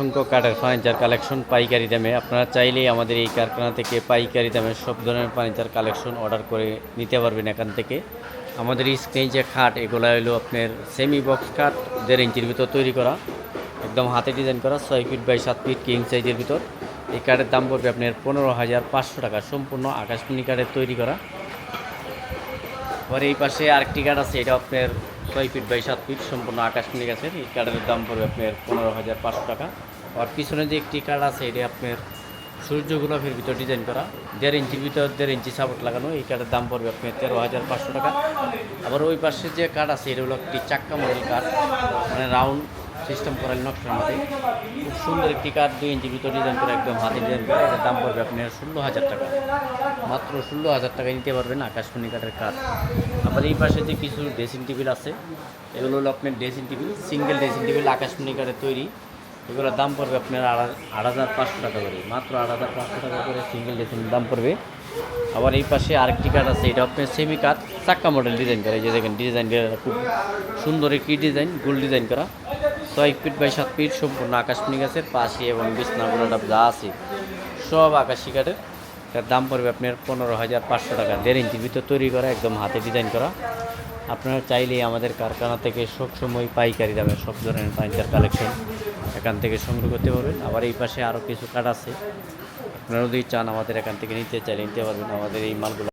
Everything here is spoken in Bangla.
অসংখ্য কাঠের ফার্নিচার কালেকশন, পাইকারি দামে। আপনারা চাইলেই আমাদের এই কারখানা থেকে পাইকারি দামে সব ধরনের ফার্নিচার কালেকশন অর্ডার করে নিতে পারবেন এখান থেকে। আমাদের স্ক্রিন যে খাট, এগুলো হলো আপনার সেমি বক্স খাট, দেড় ইঞ্চির ভিতর তৈরি করা। একদম হাতে ডিজাইন করা, ছয় ফিট বাই সাত ফিট কিং সাইজের ভিতর। এই কাঠের দাম পড়বে আপনার পনেরো হাজার পাঁচশো টাকা, সম্পূর্ণ আকাশমণি কাঠের তৈরি করা। আবার এই পাশে আরেকটি কাঠ আছে এটা আপনার ছয় ফিট বাই সাত ফিট সম্পূর্ণ আকাশমণি গাছের। এই কাঠের দাম পড়বে আপনার পনেরো হাজার পাঁচশো টাকা। আর পিছনে যে একটি কাঠ আছে, এটা আপনার সূর্য গোলাপের ভিতর ডিজাইন করা। দেড় ইঞ্চির ভিতর দেড় ইঞ্চি সাপোর্ট লাগানো। এই কাঠের দাম পড়বে আপনার তেরো হাজার পাঁচশো টাকা। আবার ওই পাশে যে কাঠ আছে, এটা হলো একটি চাক্কা মডেল কাঠ। মানে রাউন্ড সিস্টেম করা নকশার মধ্যে। খুব সুন্দর একটি কাঠ, দুই ইঞ্চির ভিতর ডিজাইন করা, একদম হাতে ডিজাইন করা। এটার দাম পড়বে আপনার ষোলো হাজার টাকা। মাত্র ষোলো হাজার টাকায় নিতে পারবেন আকাশমণি কাঠের কাঠ। আবার এই পাশে যে কিছু ড্রেসিং টেবিল আছে, এগুলো হলো আপনার dressing table single dressing table আকাশমণি কাঠের তৈরি। এগুলোর দাম পড়বে আপনার আট হাজার পাঁচশো টাকা করে। মাত্র আট হাজার পাঁচশো টাকা করে সিঙ্গেল ড্রেসিং দাম পড়বে। আবার এই পাশে আরেকটি কাঠ আছে এটা আপনার সেমি কাঠ চাক্কা মডেল ডিজাইন করা। এই যে দেখেন ডিজাইন খুব সুন্দর একটি ডিজাইন গোল ডিজাইন করা। ছয় ফিট বাই সাত ফিট সম্পূর্ণ আকাশমণি গাছের পাশে এবং বিছনা গোলাটা যা আছে, সব আকাশি কাঠের তার দাম পড়বে আপনার পনেরো হাজার পাঁচশো টাকা। দেড় ইঞ্চির ভিতর তৈরি করা, একদম হাতে ডিজাইন করা। আপনারা চাইলেই আমাদের কারখানা থেকে সবসময় পাইকারি দামে সব ধরনের ফার্নিচার কালেকশন এখান থেকে সংগ্রহ করতে পারবেন। আবার এই পাশে আরও কিছু কাঠ আছে। আপনারা যদি চান আমাদের এখান থেকে নিতে, চাইলে নিতে পারবেন। আমাদের এই মালগুলো